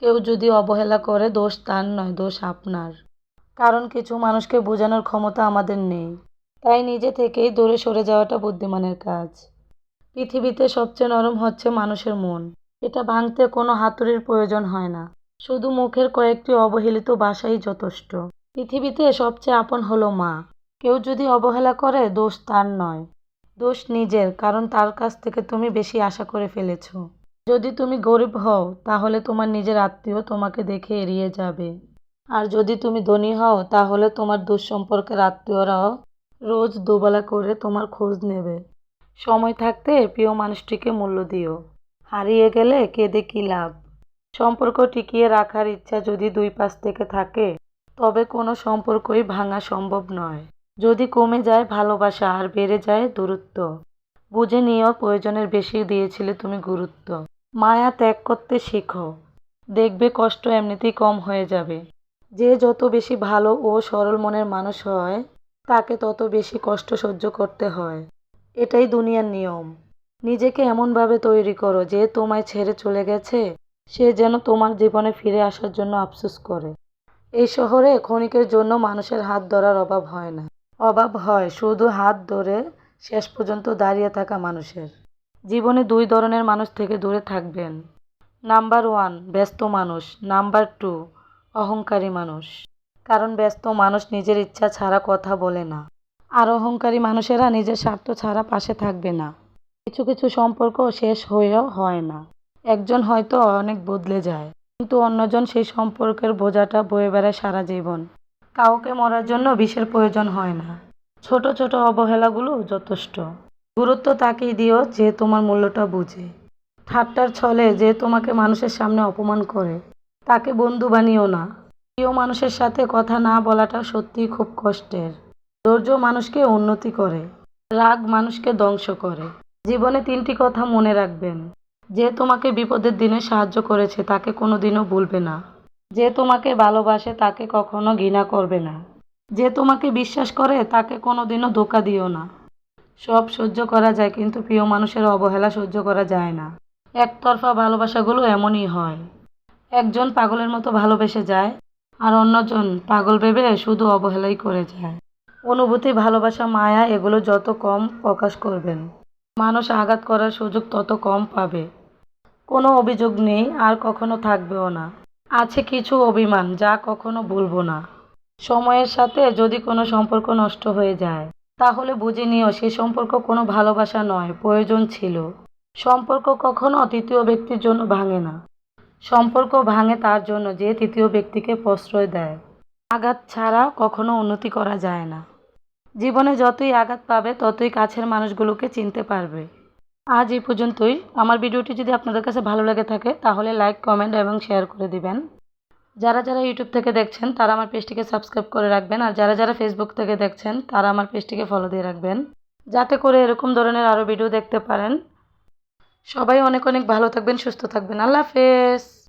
কেউ যদি অবহেলা করে, দোষ তার নয়, দোষ আপনার। কারণ কিছু মানুষকে বোঝানোর ক্ষমতা আমাদের নেই। তাই নিজে থেকেই দূরে সরে যাওয়াটা বুদ্ধিমানের কাজ। পৃথিবীতে সবচেয়ে নরম হচ্ছে মানুষের মন। এটা ভাঙতে কোনো হাতুড়ির প্রয়োজন হয় না। শুধু মুখের কয়েকটি অবহেলিত বাসাই যথেষ্ট। পৃথিবীতে সবচেয়ে আপন হলো মা। কেউ যদি অবহেলা করে, দোষ তার নয়। দোষ নিজের, কারণ তার কাছ থেকে তুমি বেশি আশা করে ফেলেছো। যদি তুমি গরিব হও, তাহলে তোমার নিজের আত্মীয় তোমাকে দেখে এড়িয়ে যাবে। আর যদি তুমি ধনী হও, তাহলে তোমার দুঃসম্পর্কের আত্মীয়রাও রোজ দুবেলা করে তোমার খোঁজ নেবে। সময় থাকতে প্রিয় মানুষটিকে মূল্য দিও। হারিয়ে গেলে কেঁদে কী লাভ? সম্পর্ক টিকিয়ে রাখার ইচ্ছা যদি দুই পাশ থেকে থাকে, তবে কোনো সম্পর্কই ভাঙা সম্ভব নয়। যদি কমে যায়, ভালোবাসা আর বেড়ে যায় দূরত্ব। বুঝে নিও প্রয়োজনের বেশি দিয়েছিলে তুমি গুরুত্ব। মায়া ত্যাগ করতে শেখো। দেখবে কষ্ট এমনিতেই কম হয়ে যাবে। যে যত বেশি ভালো ও সরল মনের মানুষ হয়, তাকে তত বেশি কষ্ট সহ্য করতে হয়। এটাই দুনিয়ার নিয়ম। নিজেকে এমনভাবে তৈরি করো যে তোমায় ছেড়ে চলে গেছে, সে যেন তোমার জীবনে ফিরে আসার জন্য আফসোস করে। এই শহরে ক্ষণিকের জন্য মানুষের হাত ধরার অভাব হয় না। অভাব হয়, শুধু হাত ধরে শেষ পর্যন্ত দাঁড়িয়ে থাকা মানুষের। জীবনে দুই ধরনের মানুষ থেকে দূরে থাকবেন। নাম্বার ওয়ান, ব্যস্ত মানুষ। নাম্বার টু, অহংকারী মানুষ। কারণ ব্যস্ত মানুষ নিজের ইচ্ছা ছাড়া কথা বলে না। আর অহংকারী মানুষেরা নিজের স্বার্থ ছাড়া পাশে থাকবে না। কিছু কিছু সম্পর্ক শেষ হয়েও হয় না। একজন হয়তো অনেক বদলে যায়, কিন্তু অন্যজন সেই সম্পর্কের বোঝাটা বয়ে বেড়ায় সারা জীবন। কাউকে মরার জন্য বিষের প্রয়োজন হয় না। ছোট ছোট অবহেলাগুলো যথেষ্ট। গুরুত্ব তাকেই দিও যে তোমার মূল্যটা বুঝে। ঠাট্টার ছলে যে তোমাকে মানুষের সামনে অপমান করে, তাকে বন্ধু বানিও না। প্রিয় মানুষের সাথে কথা না বলাটা সত্যিই খুব কষ্টের। ধৈর্য মানুষকে উন্নতি করে, রাগ মানুষকে ধ্বংস করে। জীবনে তিনটি কথা মনে রাখবেন। যে তোমাকে বিপদের দিনে সাহায্য করেছে, তাকে কোনো দিনও ভুলবে না। যে তোমাকে ভালোবাসে, তাকে কখনো ঘৃণা করবে না। যে তোমাকে বিশ্বাস করে, তাকে কোনো দিনও ধোকা দিও না। সব সহ্য করা যায়, কিন্তু প্রিয় মানুষের অবহেলা সহ্য করা যায় না। একতরফা ভালোবাসাগুলো এমনই হয়। একজন পাগলের মতো ভালোবেসে যায়, আর অন্যজন পাগল ভেবে শুধু অবহেলাই করে যায়। অনুভূতি, ভালোবাসা, মায়া, এগুলো যত কম প্রকাশ করবেন, মানুষ আঘাত করার সুযোগ তত কম পাবে। কোনো অভিযোগ নেই, আর কখনো থাকবেও না। আছে কিছু অভিমান, যা কখনো ভুলবো না। সময়ের সাথে যদি কোনো সম্পর্ক নষ্ট হয়ে যায়, তাহলে বুঝে নিও সে সম্পর্ক কোনো ভালোবাসা নয়, প্রয়োজন ছিল। সম্পর্ক কখনো তৃতীয় ব্যক্তির জন্য ভাঙে না। সম্পর্ক ভাঙে তার জন্য যে তৃতীয় ব্যক্তিকে প্রশ্রয় দেয়। আঘাত ছাড়া কখনো উন্নতি করা যায় না। জীবনে যতই আঘাত পাবে, ততই কাছের মানুষগুলোকে চিনতে পারবে। আজ এই পর্যন্তই। আমার ভিডিওটি যদি আপনাদের কাছে ভালো লেগে থাকে, তাহলে লাইক কমেন্ট এবং শেয়ার করে দিবেন। যারা যারা ইউটিউব থেকে দেখছেন, তারা আমার পেজটিকে সাবস্ক্রাইব করে রাখবেন। আর যারা যারা ফেসবুক থেকে দেখছেন, তারা আমার পেজটিকে ফলো দিয়ে রাখবেন। যাতে করে এরকম ধরনের আরও ভিডিও দেখতে পারেন। সবাই অনেক অনেক ভালো থাকবেন, সুস্থ থাকবেন। আল্লাহ হাফেজ!